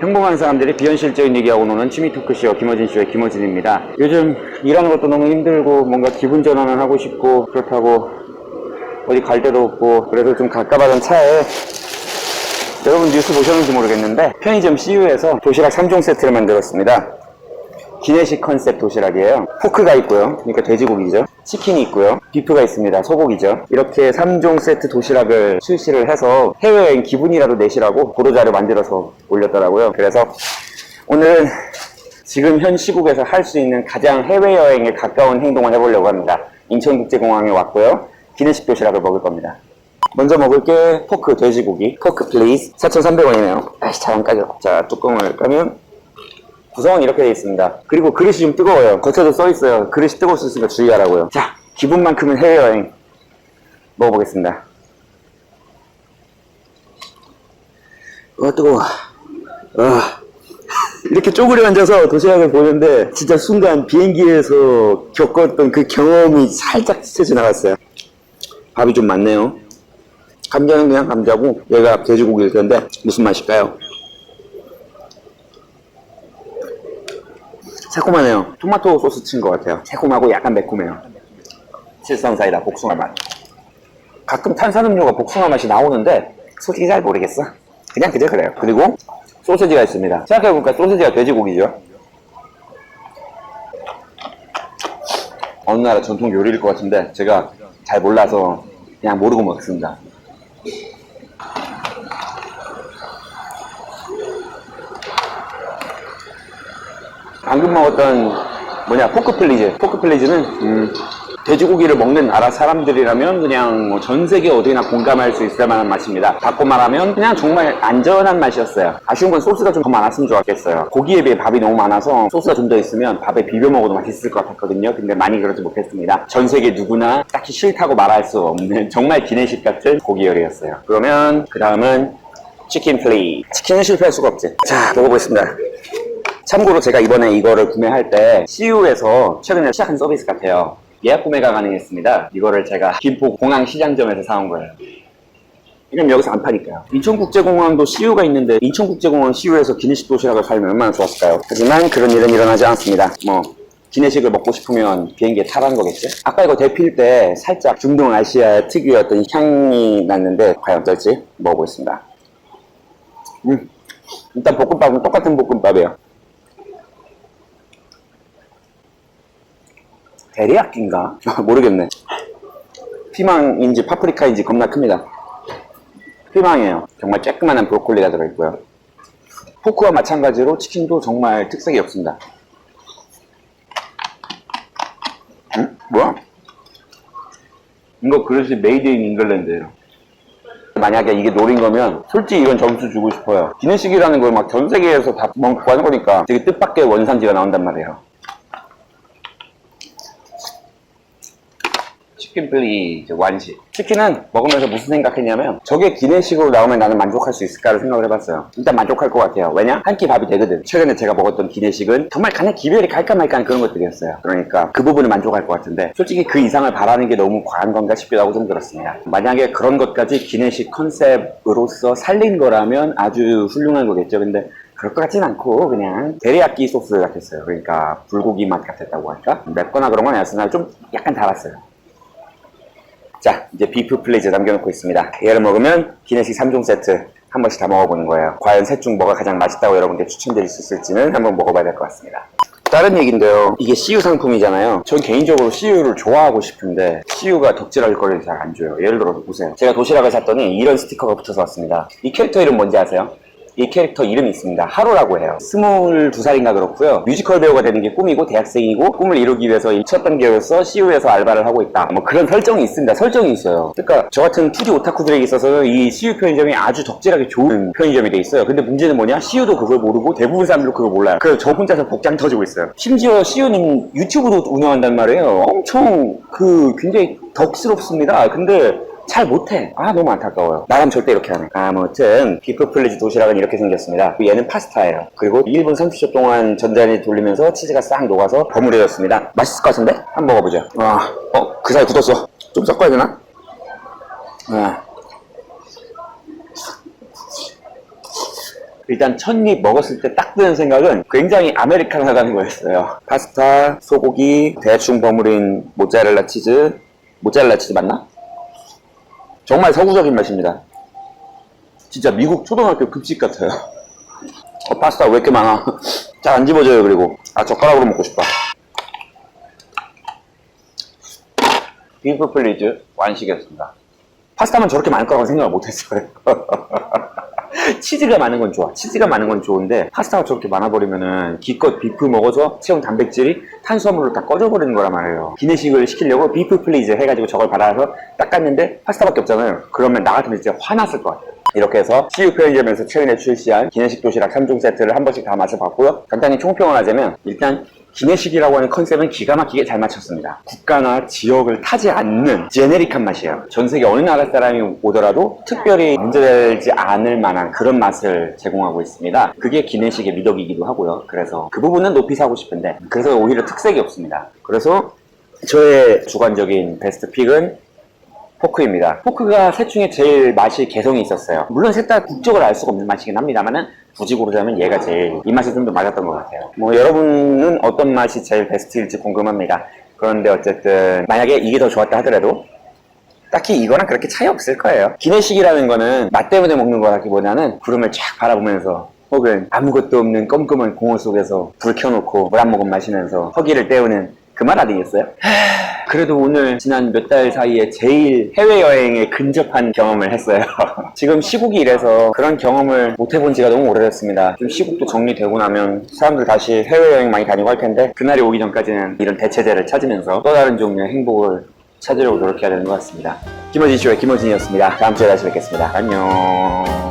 평범한 사람들이 비현실적인 얘기하고 노는 취미 토크쇼 김어진 쇼의 김어진입니다. 요즘 일하는 것도 너무 힘들고 뭔가 기분 전환을 하고 싶고 그렇다고 어디 갈 데도 없고 그래서 좀 가까워진 차에 여러분 뉴스 보셨는지 모르겠는데 편의점 CU에서 도시락 3종 세트를 만들었습니다. 기내식 컨셉 도시락이에요. 포크가 있고요. 그러니까 돼지고기죠. 치킨이 있고요. 비프가 있습니다. 소고기죠. 이렇게 3종 세트 도시락을 출시를 해서 해외여행 기분이라도 내시라고 보도자료 만들어서 올렸더라고요. 그래서 오늘은 지금 현 시국에서 할 수 있는 가장 해외여행에 가까운 행동을 해보려고 합니다. 인천국제공항에 왔고요. 기내식 도시락을 먹을 겁니다. 먼저 먹을 게 포크 돼지고기. 포크 플리즈. 4,300원이네요. 아이씨, 잘안 까져. 자, 뚜껑을 까면 구성은 이렇게 되어 있습니다. 그리고 그릇이 좀 뜨거워요. 겉에도 써 있어요. 그릇이 뜨거울 수 있으니까 주의하라고요. 자, 기분만큼은 해외여행 먹어보겠습니다. 어, 뜨거워. 아, 이렇게 쪼그려 앉아서 도시락을 보는데 진짜 순간 비행기에서 겪었던 그 경험이 살짝 스쳐 지나갔어요. 밥이 좀 많네요. 감자는 그냥 감자고 얘가 돼지고기일 텐데 무슨 맛일까요? 새콤하네요. 토마토 소스 친 것 같아요. 새콤하고 약간 매콤해요. 실성 사이다 복숭아 맛. 가끔 탄산음료가 복숭아 맛이 나오는데 솔직히 잘 모르겠어. 그냥 그저 그래요. 그리고 소세지가 있습니다. 생각해보니까 소세지가 돼지고기죠. 어느 나라 전통 요리일 것 같은데 제가 잘 몰라서 그냥 모르고 먹습니다. 방금 먹었던 뭐냐 포크 플리즈. 포크 플리즈는 음, 돼지고기를 먹는 나라 사람들이라면 그냥 뭐 전 세계 어디나 공감할 수 있을 만한 맛입니다. 바꿔 말하면 그냥 정말 안전한 맛이었어요. 아쉬운 건 소스가 좀 더 많았으면 좋았겠어요. 고기에 비해 밥이 너무 많아서 소스가 좀 더 있으면 밥에 비벼 먹어도 맛있을 것 같았거든요. 근데 많이 그러지 못했습니다. 전 세계 누구나 딱히 싫다고 말할 수 없는 정말 기내식 같은 고기 요리였어요. 그러면 그 다음은 치킨 플리 치킨은 실패할 수가 없지. 자 먹어보겠습니다 참고로 제가 이번에 이거를 구매할 때 CU에서 최근에 시작한 서비스 같아요. 예약 구매가 가능했습니다. 이거를 제가 김포 공항 시장점에서 사온 거예요. 이건 여기서 안 파니까요. 인천국제공항도 CU가 있는데 인천국제공항 CU에서 기내식 도시락을 살면 얼마나 좋았을까요? 하지만 그런 일은 일어나지 않습니다. 뭐 기내식을 먹고 싶으면 비행기에 타라는 거겠죠? 아까 이거 데필 때 살짝 중동 아시아 특유의 어떤 향이 났는데 과연 어떨지 먹어보겠습니다. 음, 일단 볶음밥은 똑같은 볶음밥이에요. 데리야끼인가? 모르겠네. 피망인지 파프리카인지 겁나 큽니다. 피망이에요. 정말 쬐끄만한 브로콜리가 들어있고요. 포크와 마찬가지로 치킨도 정말 특색이 없습니다. 응? 뭐야? 이거 그릇이 메이드 인 잉글랜드예요. 만약에 이게 노린 거면 솔직히 이건 점수 주고 싶어요. 기내식이라는 걸 막 전 세계에서 다 먹고 하는 거니까 되게 뜻밖의 원산지가 나온단 말이에요. 치킨 플리 완식 치킨은 먹으면서 무슨 생각했냐면 저게 기내식으로 나오면 나는 만족할 수 있을까를 생각을 해봤어요. 일단 만족할 것 같아요. 왜냐? 한 끼 밥이 되거든. 최근에 제가 먹었던 기내식은 정말 간에 기별이 갈까 말까 하는 그런 것들이었어요. 그러니까 그 부분은 만족할 것 같은데 솔직히 그 이상을 바라는 게 너무 과한 건가 싶기도 하고 좀 그렇습니다. 만약에 그런 것까지 기내식 컨셉으로서 살린 거라면 아주 훌륭한 거겠죠. 근데 그럴 것 같진 않고 그냥 데리야끼 소스 같았어요. 그러니까 불고기 맛 같았다고 할까? 맵거나 그런 건 아니었으나 좀 약간 달았어요 자, 이제 비프 플레이즈 남겨놓고 있습니다. 얘를 먹으면 기내식 3종 세트 한 번씩 다 먹어보는 거예요. 과연 셋 중 뭐가 가장 맛있다고 여러분께 추천드릴 수 있을지는 한번 먹어봐야 될 것 같습니다. 다른 얘기인데요. 이게 CU 상품이잖아요. 전 개인적으로 CU를 좋아하고 싶은데 CU가 덕질할 거를 잘 안 줘요. 예를 들어서 보세요. 제가 도시락을 샀더니 이런 스티커가 붙어서 왔습니다. 이 캐릭터 이름 뭔지 아세요? 이 캐릭터 이름이 있습니다. 하루라고 해요. 22살인가 그렇고요. 뮤지컬 배우가 되는 게 꿈이고 대학생이고 꿈을 이루기 위해서 이첫 단계로서 CU에서 알바를 하고 있다. 뭐 그런 설정이 있습니다. 설정이 있어요. 그러니까 저 같은 2D 오타쿠들에게 있어서는 이 CU 편의점이 아주 적절하게 좋은 편의점이 돼 있어요. 근데 문제는 뭐냐? CU도 그걸 모르고 대부분 사람들도 그걸 몰라요. 그래서 저 혼자서 복장 터지고 있어요. 심지어 CU님 유튜브도 운영한단 말이에요. 엄청 그 굉장히 덕스럽습니다. 근데 잘 못해. 아, 너무 안타까워요. 나라면 절대 이렇게 안 해. 아무튼, 비프 플리즈 도시락은 이렇게 생겼습니다. 얘는 파스타예요. 그리고 1분 30초 동안 전자레인지 돌리면서 치즈가 싹 녹아서 버무려졌습니다. 맛있을 것 같은데? 한번 먹어보죠. 아, 어, 그 사이 굳었어. 좀 섞어야 되나? 아. 일단 첫 입 먹었을 때 딱 드는 생각은 굉장히 아메리카노하다는 거였어요. 파스타, 소고기, 대충 버무린 모짜렐라 치즈, 모짜렐라 치즈 맞나? 정말 서구적인 맛입니다. 진짜 미국 초등학교 급식 같아요. 어, 파스타 왜 이렇게 많아? 잘 안 집어져요, 그리고. 아, 젓가락으로 먹고 싶다. 비프 플리즈 완식이었습니다. 파스타만 저렇게 많을 거라고 생각을 못 했어요. 치즈가 많은 건 좋아. 치즈가 많은 건 좋은데 파스타가 저렇게 많아버리면은 기껏 비프 먹어서 채운 단백질이 탄수화물로 다 꺼져버리는 거란 말이에요. 기내식을 시키려고 비프 플리즈 해가지고 저걸 받아서 닦았는데 파스타밖에 없잖아요. 그러면 나 같으면 진짜 화났을 것 같아요. 이렇게 해서 CU 편의점에서 최근에 출시한 기내식 도시락 3종 세트를 한 번씩 다 맛을 봤고요. 간단히 총평을 하자면 일단 기내식이라고 하는 컨셉은 기가 막히게 잘 맞췄습니다. 국가나 지역을 타지 않는 제네릭한 맛이에요. 전 세계 어느 나라 사람이 오더라도 특별히 문제되지 않을 만한 그런 맛을 제공하고 있습니다. 그게 기내식의 미덕이기도 하고요. 그래서 그 부분은 높이 사고 싶은데 그래서 오히려 특색이 없습니다. 그래서 저의 주관적인 베스트 픽은 포크입니다. 포크가 셋 중에 제일 맛이 개성이 있었어요. 물론 셋 다 국적을 알 수가 없는 맛이긴 합니다만은 굳이 고르자면 얘가 제일 이 맛이 좀 더 맞았던 것 같아요. 뭐 여러분은 어떤 맛이 제일 베스트일지 궁금합니다. 그런데 어쨌든 만약에 이게 더 좋았다 하더라도 딱히 이거랑 그렇게 차이 없을 거예요. 기내식이라는 거는 맛 때문에 먹는 거라기보다는 구름을 쫙 바라보면서 혹은 아무것도 없는 껌껌한 공원 속에서 불 켜놓고 물 한 모금 마시면서 허기를 때우는 그 말 아니겠어요? 그래도 오늘 지난 몇 달 사이에 제일 해외여행에 근접한 경험을 했어요. 지금 시국이 이래서 그런 경험을 못 해본 지가 너무 오래됐습니다. 좀 시국도 정리되고 나면 사람들 다시 해외여행 많이 다니고 할 텐데 그날이 오기 전까지는 이런 대체제를 찾으면서 또 다른 종류의 행복을 찾으려고 노력해야 되는 것 같습니다. 김어진 쇼의 김어진이었습니다. 다음 주에 다시 뵙겠습니다. 안녕.